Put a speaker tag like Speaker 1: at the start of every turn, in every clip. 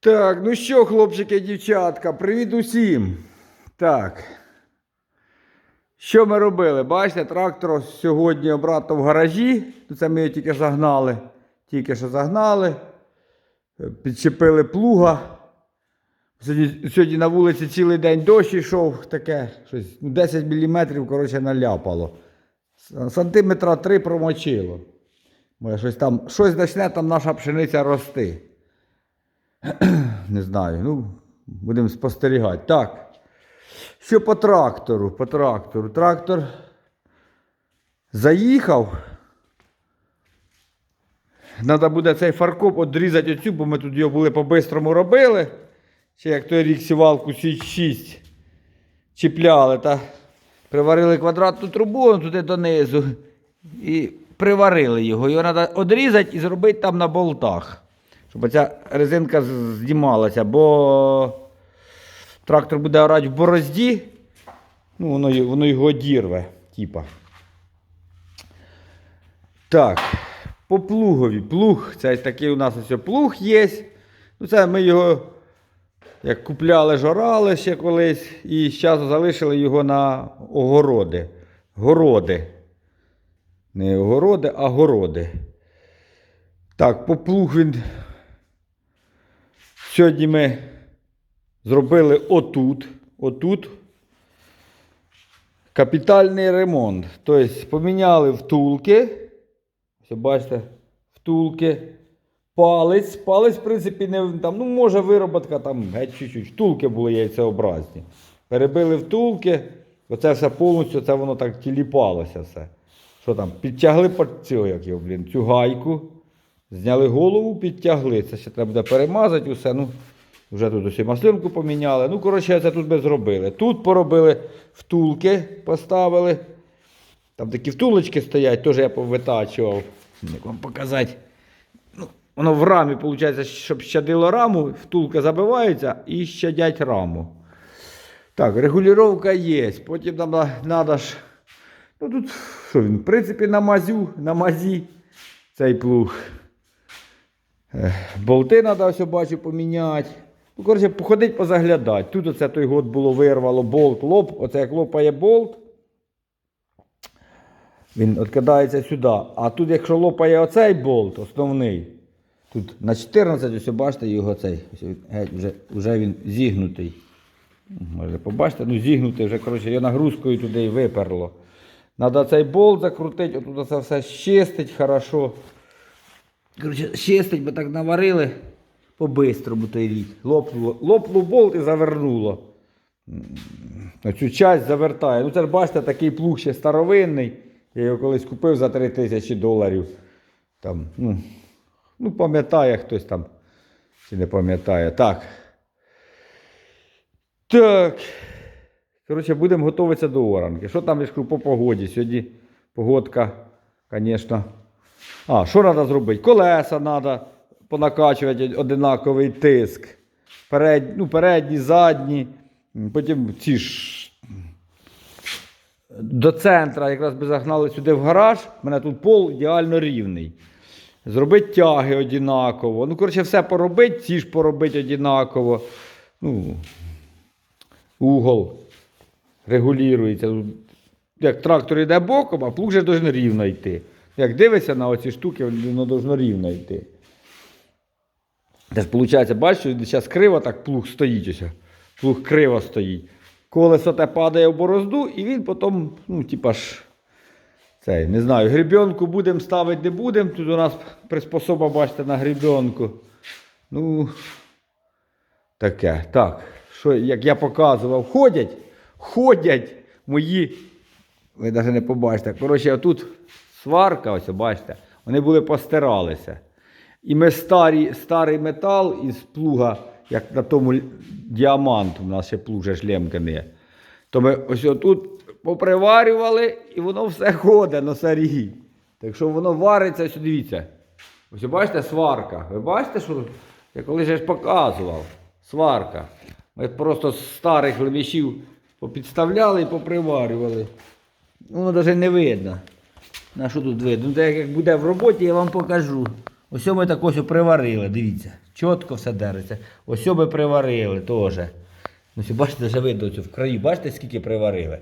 Speaker 1: Так, ну що, хлопчики дівчатка, привіт усім. Так. Що ми робили? Бачите, трактор сьогодні обратно в гаражі. Ну, Це ми його тільки загнали. Тільки що загнали. Підчепили плуга. Сьогодні, сьогодні на вулиці цілий день дощ йшов, таке щось ну, 10 мм, коротше, наляпало. Сантиметра 3 промочило. Може, щось там, щось почне там наша пшениця рости. Не знаю. Ну, будемо спостерігати. Так. Що по трактору? По трактору. Трактор заїхав. Треба буде цей фаркоп відрізати оцю, бо ми тут його були по-бистрому робили. Ще як той рік сівалку Січ 6 чіпляли та приварили квадратну трубу туди донизу і приварили його. Його треба відрізати і зробити там на болтах. Щоб ця резинка знімалася, бо трактор буде орати в борозді, ну, воно, воно його дірве, типа. Так, по плугові. Плуг, це такий у нас ось плуг є. Ну, це ми його як купляли, жорали ще колись, і зараз залишили його на огороди. Городи. Не огороди, а городи. Так, по плуг він. Сьогодні ми зробили отут. Отут. Капітальний ремонт. Тобто поміняли втулки. Ось бачите, втулки. Палець. Палець, в принципі, не там, ну, може вироботка там геть чуть-чуть. Втулки були яйцеобразні. Перебили втулки. Оце все повністю, це воно так тіліпалося все. Що там? Підтягли цього, як його, блін, цю гайку. Зняли голову, підтягли. Це ще треба буде перемазати усе. Ну, вже тут усі маслинку поміняли. Ну, коротше, це тут би зробили. Тут поробили втулки, поставили. Там такі втулочки стоять, теж я повитачував. Як вам показати. Ну, воно в рамі, виходить, щоб щадило раму, втулка забивається і щадять раму. Так, регулювання є. Потім нам треба ж. Ну тут, що він, в принципі, на мазю, на мазі цей плуг. Болти треба, ось бачу, поміняти. Ну, коротше, походить, позаглядати. Тут оце той год було вирвало болт, лоп. Оце як лопає болт. Він відкидається сюди. А тут, якщо лопає оцей болт, основний, тут на 14, ось бачите його цей. Вже, вже він зігнутий. Може побачите, ну зігнутий вже, коротше, його нагрузкою туди і виперло. Треба цей болт закрутити, отут це все щистить хорошо. Коротше, щистить, бо так наварили по-бистрому той рік. Лопнуло, лопнув болт і завернуло. М, Оцю часть завертає. Ну це ж бачите, такий плуг ще старовинний. Я його колись купив за 3 тисячі доларів. Там, ну, ну, пам'ятає хтось там. Чи не пам'ятає. Так. Так. Коротше, будемо готуватися до оранки. Що там я ж кажу, по погоді? Сьогодні погодка, звісно. А, що треба зробити? Колеса треба понакачувати одинаковий тиск. Перед, ну, передні, задні. Потім ці ж до центра якраз би загнали сюди в гараж. У мене тут пол ідеально рівний. Зробити тяги однаково. Ну, коротше, все поробити, ці ж поробити однаково. Ну, угол регулюється. Як трактор йде боком, а плуг же должен рівно йти. Як дивишся на оці штуки, воно должно рівно йти. Теж виходить, бачиш, зараз криво так плуг стоїть. Ось. Плуг криво стоїть. Колесо те падає в борозду, і він потім, ну, типа ж, цей, не знаю, гребенку будемо ставити, не будемо. Тут у нас приспособа, бачите, на гребенку. Ну, таке. Так, що, як я показував, ходять, ходять мої. Ви навіть не побачите. Коротше, тут сварка, ось бачите, вони були постиралися. І ми старі, старий метал із плуга, як на тому діаманту, у нас ще плуг же ж лемканий. То ми ось тут поприварювали, і воно все ходить на сарі. Так що воно вариться, ось дивіться. Ось бачите, сварка. Ви бачите, що я колись ж показував. Сварка. Ми просто з старих лемішів попідставляли і поприварювали. Воно навіть не видно. На що тут видно? Ну, так як буде в роботі, я вам покажу. Ось ми так ось приварили, дивіться. Чітко все держиться. Ось би приварили теж. Ну, ось бачите, вже видно в краю, бачите, скільки приварили.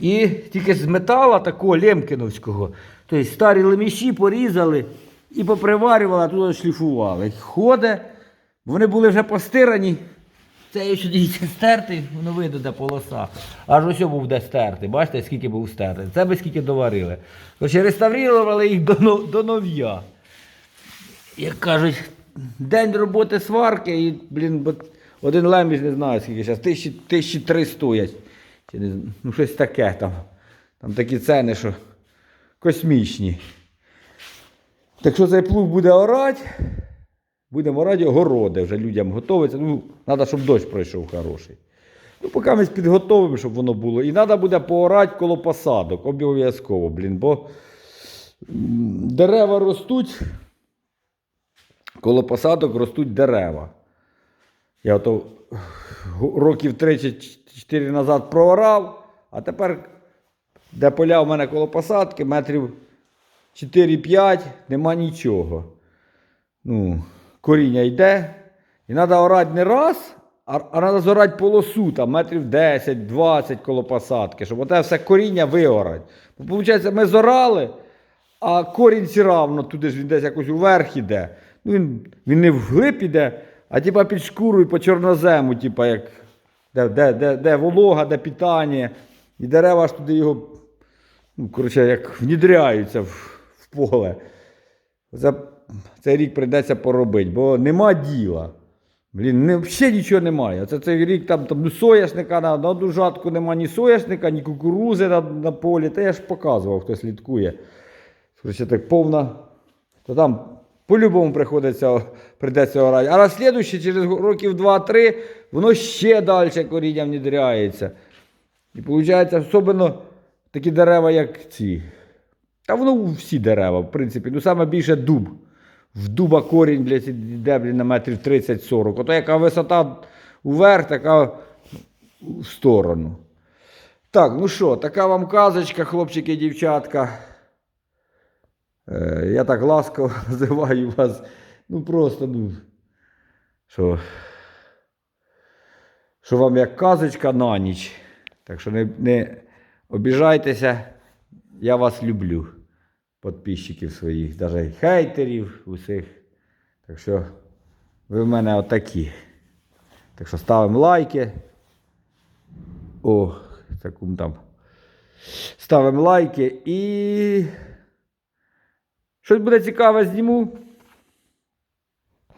Speaker 1: І тільки з метала такого лемкіновського. Тобто старі леміші порізали і поприварювали, а тут шліфували. Ходить, вони були вже постирані. Це я сюди стертий, воно видно, де полоса. Аж ось був де стертий. Бачите, скільки був стертий. Це би скільки доварили. Короче, реставрували їх до, до нов'я. Як кажуть, день роботи сварки і, блін, бо один леміш не знаю, скільки зараз, тисячі, тисячі три стоять. Чи не, ну, щось таке там. Там такі ціни, що космічні. Так що цей плуг буде орати, будемо орати огороди, вже людям готовиться. Ну, треба, щоб дощ пройшов хороший. Ну, поки ми підготовимо, щоб воно було. І треба буде поорати коло посадок, обов'язково, блін, бо дерева ростуть, коло посадок ростуть дерева. Я ото років 3-4 назад проорав, а тепер, де поля в мене коло посадки, метрів 4-5, нема нічого. Ну, коріння йде. І треба орати не раз, а, треба зорати полосу, там метрів 10-20 коло посадки, щоб оте все коріння виорати. Бо, виходить, ми зорали, а корінь все равно туди ж він десь якось уверх іде. Ну, він, він не вглиб іде, а типа під шкуру і по чорнозему, типа як де, де, де, де волога, де питання. І дерева ж туди його, ну, коротше, як внідряються в, в поле. За цей рік прийдеться поробити, бо нема діла. Блін, не, взагалі нічого немає. Оце цей рік там, там ну, соняшника на, на одну жатку нема ні соняшника, ні кукурузи на, на полі. Та я ж показував, хто слідкує. Короче, так повна. То там по-любому приходиться, прийдеться орати. А на слідуючий, через років 2-3, воно ще далі коріння внідряється. І виходить, особливо такі дерева, як ці. Та воно всі дерева, в принципі. Ну, саме дуб. В дуба корінь, блядь, йде блін, на метрів 30-40. Ото яка висота вверх, така в сторону. Так, ну що, така вам казочка, хлопчики і дівчатка. Е, я так ласково називаю вас. Ну просто, ну. Що, що вам як казочка на ніч. Так що не, не обіжайтеся, я вас люблю. Подписчиків своїх, навіть хейтерів усіх. Так що ви в мене отакі. Так що ставимо лайки. О, такому там. Ставимо лайки і. Щось буде цікаве зніму.